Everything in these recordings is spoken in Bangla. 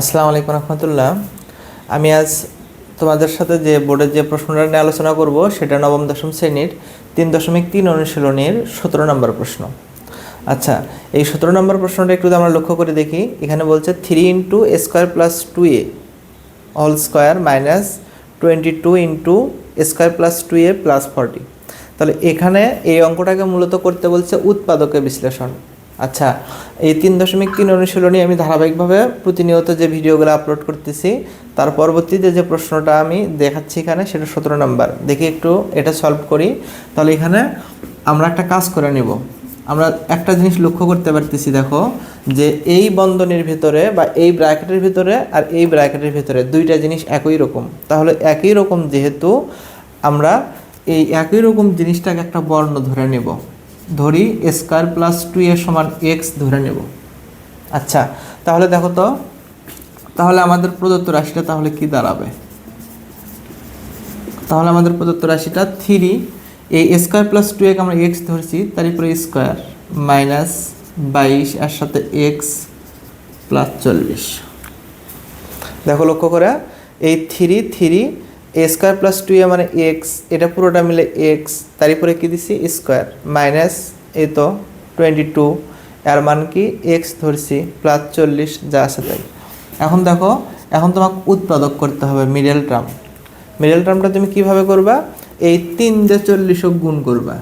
আসসালামু আলাইকুম রহমতুল্লাহ। আমি আজ তোমাদের সাথে যে বোর্ডের যে প্রশ্নটা নিয়ে আলোচনা করব, সেটা নবম দশম শ্রেণির তিন দশমিক তিন অনুশীলনের সতেরো নম্বর প্রশ্ন। আচ্ছা এই সতেরো নম্বর প্রশ্নটা একটু আমরা লক্ষ্য করে দেখি, এখানে বলছে three into A square plus two A all square minus twenty two into square plus two A plus forty তাহলে এখানে এই অঙ্কটাকে মূলত করতে বলছে উৎপাদকের বিশ্লেষণ। আচ্ছা এই তিন দশমিক তিন অনুশীলনী আমি ধারাবাহিকভাবে প্রতিনিয়ত যে ভিডিওগুলো আপলোড করতেছি, তার পরবর্তীতে যে প্রশ্নটা আমি দেখাচ্ছি এখানে, সেটা সতেরো নম্বর। দেখি একটু এটা সলভ করি। তাহলে এখানে আমরা একটা কাজ করে নিব। আমরা একটা জিনিস লক্ষ্য করতে পারতেছি, দেখো, যে এই বন্ধনের ভিতরে বা এই ব্র্যাকেটের ভিতরে আর এই ব্র্যাকেটের ভিতরে দুইটা জিনিস একই রকম। তাহলে একই রকম যেহেতু, আমরা এই একই রকম জিনিসটাকে একটা বর্ণ ধরে নেব। ধরি স্কোয়ার প্লাস টু এর সমান এক্স ধরে নেব। আচ্ছা তাহলে দেখো তো, তাহলে আমাদের প্রদত্ত রাশিটা তাহলে কি দাঁড়াবে? তাহলে আমাদের প্রদত্ত রাশিটা থ্রি এই স্কোয়ার প্লাস টু এক আমরা এক্স ধরছি তার উপরে স্কোয়ার মাইনাস বাইশ এর সাথে এক্স প্লাস চল্লিশ। দেখো লক্ষ্য করে, এই three three A square plus two A মানে এক্স এটা পুরোটা মিলে এক্স তার উপরে কী দিছি? স্কোয়ার মাইনাস এই তো টোয়েন্টি টু এর মান কি? এক্স ধরছি প্লাস চল্লিশ যা আছে তাই। এখন দেখো, এখন তোমাকে উৎপাদক করতে হবে মিডল টার্ম মিডল টার্মটা তুমি কীভাবে করবা? এই তিন দিয়ে চল্লিশও গুণ করবা।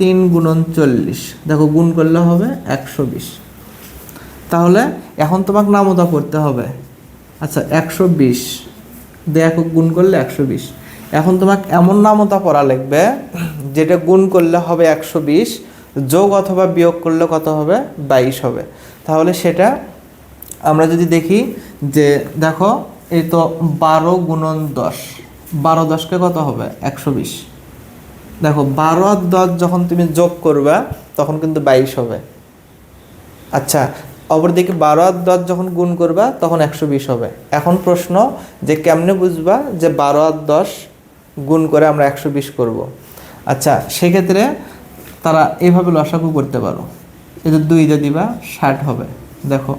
তিন গুণন চল্লিশ। দেখো, গুণ করলে হবে একশো বিশ। তাহলে এখন তোমাকে নামতা করতে হবে। আচ্ছা একশো বিশ। দেখো গুণ করলে একশো বিশ। এখন তোমাকে এমন নামতা পড়া লাগবে যেটা গুণ করলে হবে একশো বিশ, যোগ অথবা বিয়োগ করলে কত হবে? বাইশ হবে। তাহলে সেটা আমরা যদি দেখি যে, দেখো এই তো বারো গুণন দশ। বারো দশকে কত হবে? একশো বিশ। দেখো, বারো আর দশ যখন তুমি যোগ করবে, তখন কিন্তু বাইশ হবে। আচ্ছা অপরদিকে বারো আর দশ যখন গুণ করবা, তখন একশো বিশ হবে। এখন প্রশ্ন, যে কেমনে বুঝবা যে বারো আর দশ গুণ করে আমরা একশো বিশ করব? আচ্ছা সেক্ষেত্রে তারা এইভাবে লসাগু করতে পারো। যে দুই দিয়ে দিবা, ষাট হবে। দেখো,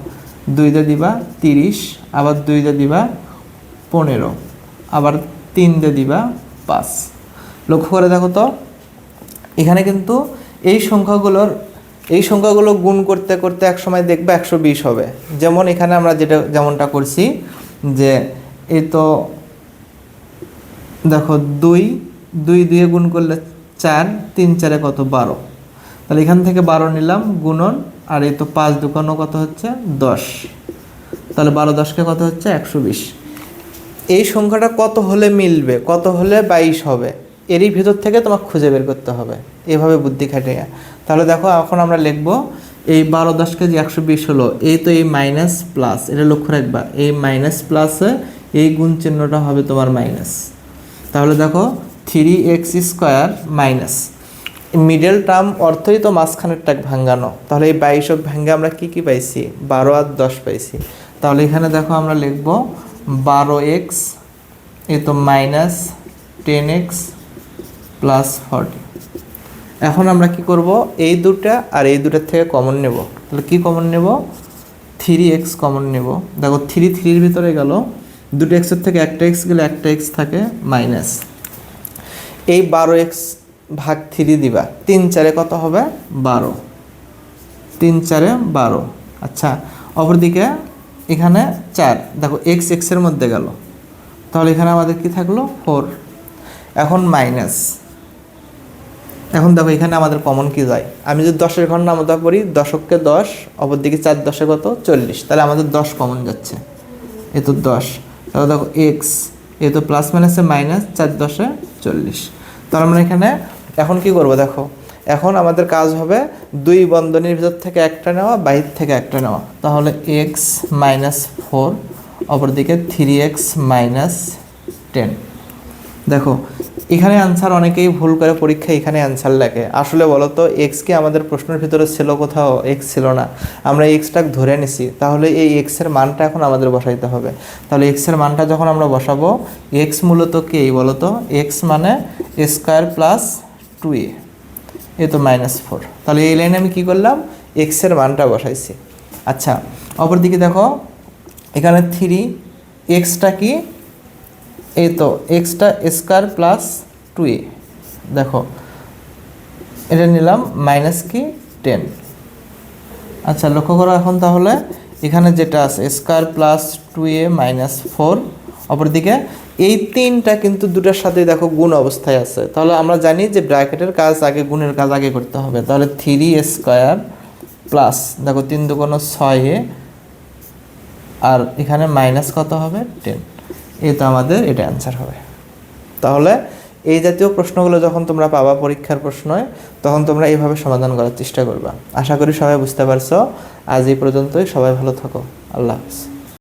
দুই দিয়ে দিবা, তিরিশ, আবার দুই দিয়ে দিবা, পনেরো, আবার তিন দিয়ে দিবা, পাঁচ। লক্ষ্য করে দেখো তো, এখানে কিন্তু এই সংখ্যাগুলোর এই সংখ্যাগুলো গুণ করতে করতে এক সময় দেখবে একশো বিশ হবে। যেমন এখানে আমরা যেটা, যেমনটা করছি যে এই তো দেখো দুই দুই দিয়ে গুণ করলে চার, তিন চারে কত? বারো। তাহলে এখান থেকে বারো নিলাম গুণন, আর এই তো পাঁচ দুকানো কত হচ্ছে? দশ। তাহলে বারো দশকে কত হচ্ছে? একশো বিশ। এই সংখ্যাটা কত হলে মিলবে? কত হলে বাইশ হবে? এরই ভিতর থেকে তোমাকে খুঁজে বের করতে হবে। এভাবে বুদ্ধি খাটিয়ে। তাহলে দেখো, এখন আমরা লিখব, এই বারো দশ কেজি একশো বিশ হলো, এই তো এই মাইনাস প্লাস এটা লক্ষ্য রাখবা, এই মাইনাস প্লাসে এই গুণ চিহ্নটা হবে তোমার মাইনাস তাহলে দেখো three X square minus middle term অর্থই তো মাঝখানেরটা ভাঙ্গানো, তাহলে এই বাইশ ভেঙ্গে আমরা কি কি পাইছি? বারো আর দশ পাইছি। তাহলে এখানে দেখো আমরা লিখব, বারো এক্স এ তো minus ten X plus forty এখন আমরা কি করব? এই দুটা আর এই দুটার থেকে কমন নেব। তাহলে কি কমন নেব? থ্রি এক্স কমন নেব। দেখো থ্রি থ্রির ভিতরে গেল। দুটো এক্সের থেকে একটা এক্স গেলে একটা এক্স থাকে মাইনাস এই বারো এক্স ভাগ থ্রি দিবা। তিন চারে কত হবে? বারো। তিন চারে বারো। আচ্ছা অপরদিকে এখানে চার। দেখো এক্স এক্সের মধ্যে গেল। তাহলে এখানে আমাদের কি থাকল? ফোর এখন মাইনাস এখন দেখো এখানে আমাদের কমন কি যায়? আমি যদি দশের ঘর নামতা করি দশককে দশ অপরদিকে চার দশে কত? চল্লিশ। তাহলে আমাদের দশ কমন যাচ্ছে। এ তো দশ। তাহলে দেখো এক্স এ তো প্লাস মাইনাসে মাইনাস চার দশে চল্লিশ। তাহলে আমরা এখানে এখন কি করব দেখো? এখন আমাদের কাজ হবে দুই বন্ধনীর ভিতর থেকে একটা নেওয়া বাইর থেকে একটা নেওয়া। তাহলে এক্স মাইনাস ফোর অপরদিকে থ্রি এক্স মাইনাস টেন দেখো, এখানে আনসার অনেকেই ভুল করে পরীক্ষায় এখানে আনসার লেখে। আসলে বলো তো এক্স কি আমাদের প্রশ্নের ভিতরে ছিল কোথাও এক্স ছিল না। আমরা এক্সটা ধরে নিছি, তাহলে এই এক্সের মানটা এখন আমাদের বসাইতে হবে। তাহলে এক্সের মানটা যখন আমরা বসাবো এক্স মূলত কি? বলো তো এক্স মানে স্কোয়ার প্লাস টু এ এ তো মাইনাস ফোর তাহলে এই লাইনে আমি কী করলাম? এক্সের মানটা বসাইছি। আচ্ছা অপরদিকে দেখো, এখানে থ্রি এক্সটা কি? এই তো এক্সটা স্কোয়ার প্লাস টু এ দেখো, এটা নিলাম মাইনাস কি টেন আচ্ছা লক্ষ্য করো এখন তাহলে, এখানে যেটা আছে square plus two A minus four অপরদিকে এই তিনটা কিন্তু দুটার সাথে দেখো গুণ অবস্থায় আছে। তাহলে আমরা জানি যে ব্র্যাকেটের কাজ আগে, গুণের কাজ আগে করতে হবে। তাহলে থ্রি স্কোয়ার প্লাস দেখো, তিন দুগুণ ছয় আর এখানে মাইনাস কত হবে? টেন তো আমাদের এটা অ্যান্সার হবে। তাহলে এই জাতীয় প্রশ্নগুলো যখন তোমরা পাবা পরীক্ষার প্রশ্নয়, তখন তোমরা এইভাবে সমাধান করার চেষ্টা করবা। আশা করি সবাই বুঝতে পারছ। আজ এই পর্যন্তই। সবাই ভালো থাকো। আল্লাহ হাফিজ।